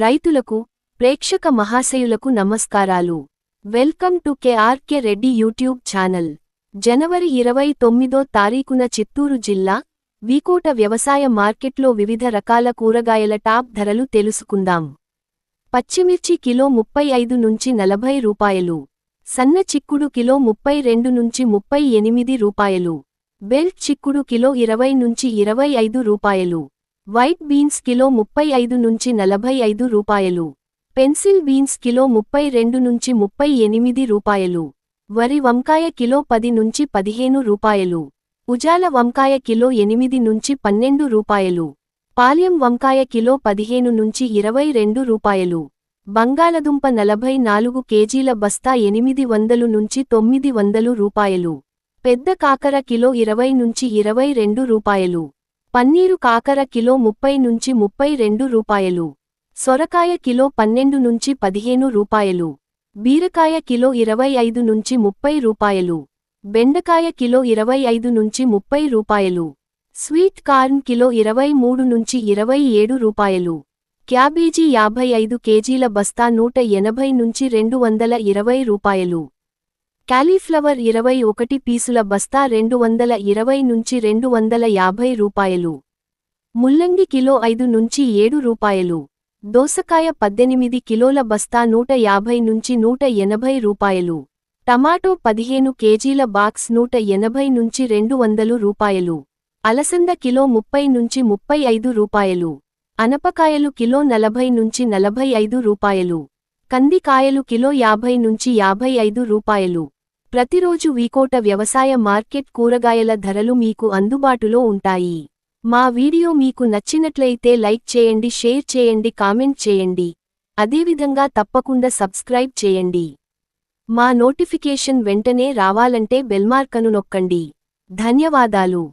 రైతులకు ప్రేక్షక మహాశయులకు నమస్కారాలు. Welcome to KRK Reddy YouTube channel. జనవరి ఇరవై తొమ్మిదో తారీఖున చిత్తూరు జిల్లా వీకోట వ్యవసాయ మార్కెట్లో వివిధ రకాల కూరగాయల టాప్ ధరలు తెలుసుకుందాం. పచ్చిమిర్చి కిలో ముప్పై ఐదు నుంచి నలభై రూపాయలు. సన్న చిక్కుడు కిలో ముప్పై రెండు నుంచి ముప్పై ఎనిమిది రూపాయలు. బెల్ట్ చిక్కుడు కిలో ఇరవై నుంచి ఇరవై ఐదు రూపాయలు. వైట్ బీన్స్ కిలో ముప్పై ఐదు నుంచి నలభై ఐదు రూపాయలు. పెన్సిల్ బీన్స్ కిలో ముప్పై రెండు నుంచి ముప్పై ఎనిమిది రూపాయలు. వరి వంకాయ కిలో పది నుంచి పదిహేను రూపాయలు. ఉజాల వంకాయ కిలో ఎనిమిది నుంచి పన్నెండు రూపాయలు. పాల్యం వంకాయ కిలో పదిహేను నుంచి ఇరవై రెండు రూపాయలు. బంగాళదుంప నలభై నాలుగు కేజీల బస్తా ఎనిమిది వందలు నుంచి తొమ్మిది వందలు రూపాయలు. పెద్ద కాకర కిలో ఇరవై నుంచి ఇరవై రెండు రూపాయలు. పన్నీరు కాకర కిలో ముప్పై నుంచి ముప్పై రెండు రూపాయలు. సొరకాయ కిలో పన్నెండు నుంచి పదిహేను రూపాయలు. బీరకాయ కిలో ఇరవై ఐదు నుంచి ముప్పై రూపాయలు. బెండకాయ కిలో ఇరవై ఐదు నుంచి ముప్పై రూపాయలు. స్వీట్ కార్న్ కిలో ఇరవై మూడు నుంచి ఇరవై ఏడు రూపాయలు. క్యాబేజీ యాభై ఐదు కేజీల బస్తా నూట ఎనభై నుంచి రెండు వందల ఇరవై రూపాయలు. క్యాలీఫ్లవర్ ఇరవై ఒకటి పీసుల బస్తా రెండు వందల ఇరవై నుంచి రెండు వందల యాభై రూపాయలు. ముల్లంగి కిలో ఐదు నుంచి ఏడు రూపాయలు. దోసకాయ పద్దెనిమిది కిలోల బస్తా నూట యాభై నుంచి నూట ఎనభై రూపాయలు. టమాటో పదిహేను కేజీల బాక్స్ నూట ఎనభై నుంచి రెండు వందలు రూపాయలు. అలసంద కిలో ముప్పై నుంచి ముప్పై ఐదు రూపాయలు. అనపకాయలు కిలో నలభై నుంచి నలభై ఐదు రూపాయలు. కందికాయలు కిలో యాభై నుంచి యాభై ఐదు రూపాయలు. ప్రతిరోజు వీకోట వ్యవసాయ మార్కెట్ కూరగాయల ధరలు మీకు అందుబాటులో ఉంటాయి. మా వీడియో మీకు నచ్చినట్లయితే లైక్ చేయండి షేర్ చేయండి కామెంట్ చేయండి. అదేవిధంగా తప్పకుండా సబ్స్క్రైబ్ చేయండి. మా నోటిఫికేషన్ వెంటనే రావాలంటే బెల్మార్కను నొక్కండి. ధన్యవాదాలు.